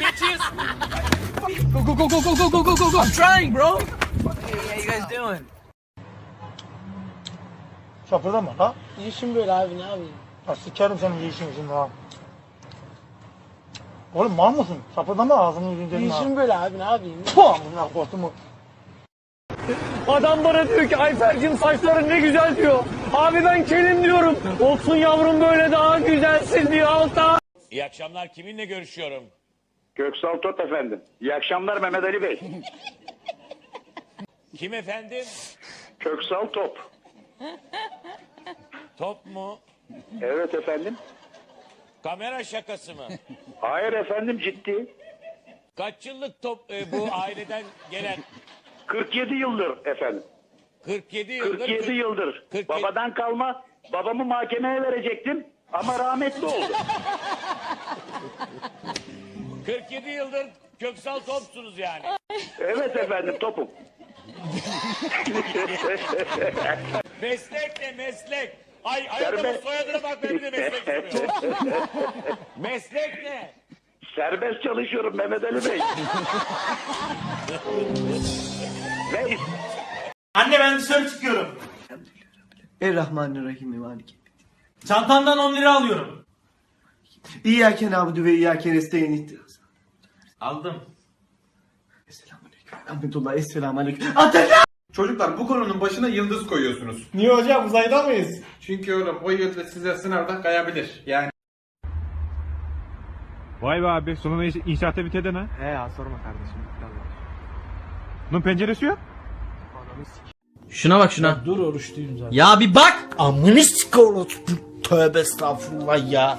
bitches. Go go go go go go go go go go. I'm trying, bro. Hey, how you guys doing? Sapırdama ha. İşim böyle abi ne yapayım? Ya sikerim senin yiyişini şimdi ha. Oğlum mal mısın? Sapırdama ağzını yüzünü dedim ha. Böyle abi ne yapayım? Puh amına kodumu. Adam bana diyor ki Ayfer'cim saçların ne güzel diyor. Abi ben kelim diyorum. Olsun yavrum böyle daha güzelsin diyor alta. İyi akşamlar. Kiminle görüşüyorum? Köksal Tot efendim. İyi akşamlar Mehmet Ali Bey. Kim efendim? Köksal Top. Top mu? Evet efendim. Kamera şakası mı? Hayır efendim ciddi. Kaç yıllık top e, bu aileden gelen? 47 yıldır efendim. 47 yıldır. 47 yıldır. 47 Babadan kalma babamı mahkemeye verecektim ama rahmetli oldu. 47 yıldır köksal topsunuz yani. Evet efendim topum. Meslek ne meslek? Ay ay adamın Serbest. soyadına bak benim de meslek soruyor. meslek ne? Serbest çalışıyorum Mehmet Ali Bey. Ve Anne ben dışarı çıkıyorum. Errahmanirrahim Malik. Çantamdan 10 lira alıyorum. İyyâke na'budu ve iyyâke nestaîn ihtiras. Aldım. Selamünaleyküm. Rahmetullah. Esselamu Ateş! Çocuklar bu konunun başına yıldız koyuyorsunuz. Niye hocam uzayda mıyız? Çünkü oğlum o yıldız size sınavda kayabilir. Yani Vay be abi sonunda iş- inşaatı bitirdin ha. He ya sorma kardeşim. Bunun penceresi yok. Şuna bak şuna. Dur oruçluyum zaten. Ya bir bak. Amını sikorot. Tövbe estağfurullah ya.